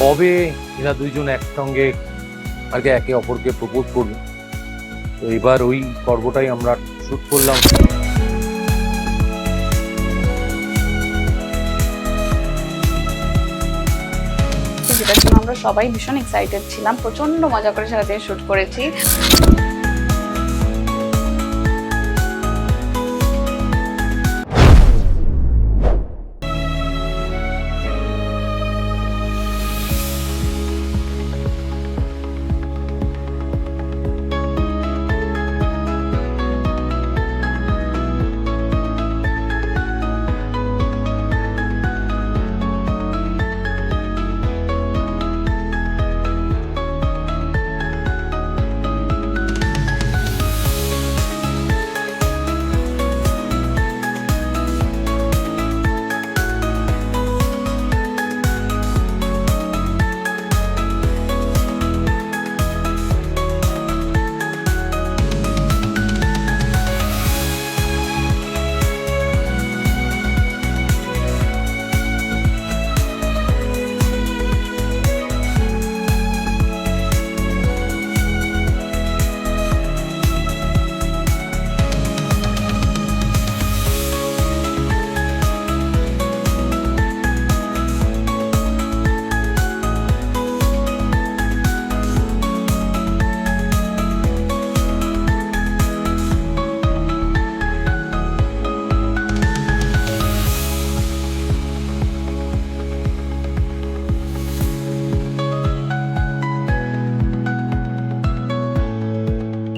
কবে এরা দুইজন একসঙ্গে আর কি একে অপরকে প্রপোজ করবে? তো এবার ওই পর্বটাই আমরা শুট করলাম। আমরা সবাই ভীষণ এক্সাইটেড ছিলাম। প্রচণ্ড মজা করে সারাদিন শ্যুট করেছি।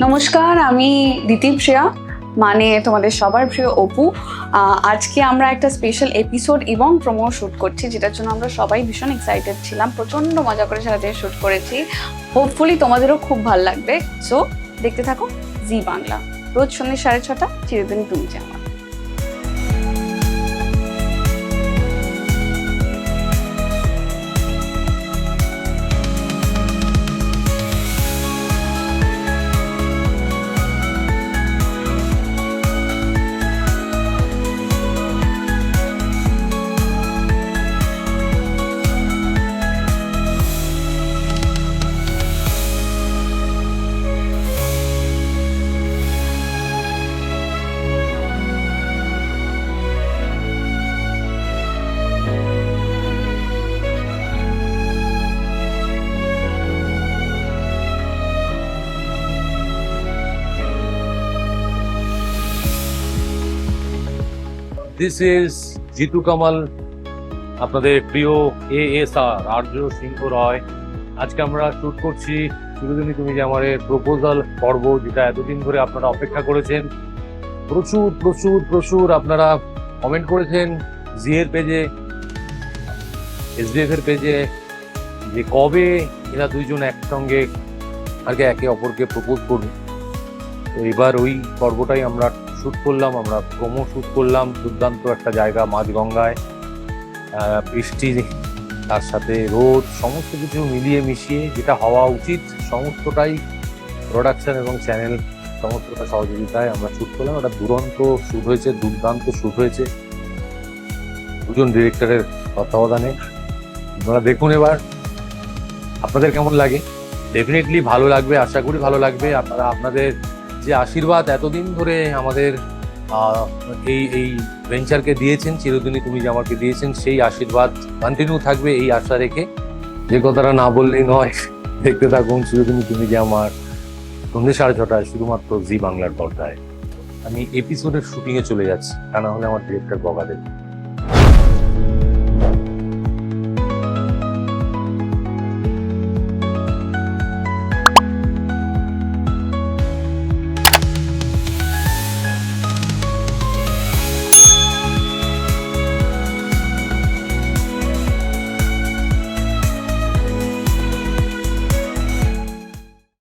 নমস্কার, আমি দিতিপ প্রিয়া মানে তোমাদের সবার প্রিয় অপু। আজকে আমরা একটা স্পেশাল এপিসোড এবং প্রোমো শ্যুট করছি, যেটার জন্য আমরা সবাই ভীষণ এক্সাইটেড ছিলাম, প্রচণ্ড মজা করে সারাদিন শ্যুট করেছি। হোপফুলি তোমাদেরও খুব ভালো লাগবে। সো দেখতে থাকো, জি বাংলা। রোজ সন্ধ্যে সাড়ে ছটা, চিরদিন তুমি যে দিস ইজ জিতু কামাল আপনাদের প্রিয় এ এস আর আর্য সিংহ রয়। আজকে আমরা শুট করছি চিরদিনই তুমি যে আমার প্রপোজাল পর্ব, যেটা এতদিন ধরে আপনারা অপেক্ষা করেছেন, প্রচুর প্রচুর প্রচুর আপনারা কমেন্ট করেছেন জি এর পেজে এসডিএফ এর পেজে যে কবে এরা দুইজন একসঙ্গে কি একে অপরকে প্রপোজ করবে। তো এবার ওই পর্বটাই আমরা শুট করলাম, আমরা প্রোমো শুট করলাম, দুর্দান্ত একটা জায়গা মাঝগঙ্গায়। বৃষ্টি, তার সাথে রোদ, সমস্ত কিছু মিলিয়ে মিশিয়ে যেটা হওয়া উচিত, সমস্তটাই প্রোডাকশন এবং চ্যানেল সমস্তটা সহযোগিতায় আমরা শুট করলাম। একটা দুরন্ত শ্যুট হয়েছে, দুর্দান্ত শ্যুট হয়েছে। দুজন ডিরেক্টরের তত্ত্বাবধানে। আপনারা দেখুন এবার, আপনাদের কেমন লাগে? ডেফিনেটলি ভালো লাগবে, আশা করি ভালো লাগবে। আপনারা, আপনাদের যে আশীর্বাদ এতদিন ধরে আমাদের এই এই ভেঞ্চারকে দিয়েছেন, চিরদিনই তুমি যে আমাকে দিয়েছেন, সেই আশীর্বাদ কন্টিনিউ থাকবে এই আশা রেখে। যে কথাটা না বললেই নয়, দেখতে থাকুন, চিরদিনই তুমি যে আমার সন্ধ্যে সাড়ে ছটায় শুধুমাত্র জি বাংলার পর্দায়। আমি এপিসোডের শুটিংয়ে চলে যাচ্ছি, তা না হলে আমার ডিরেক্টর বকা দেবে।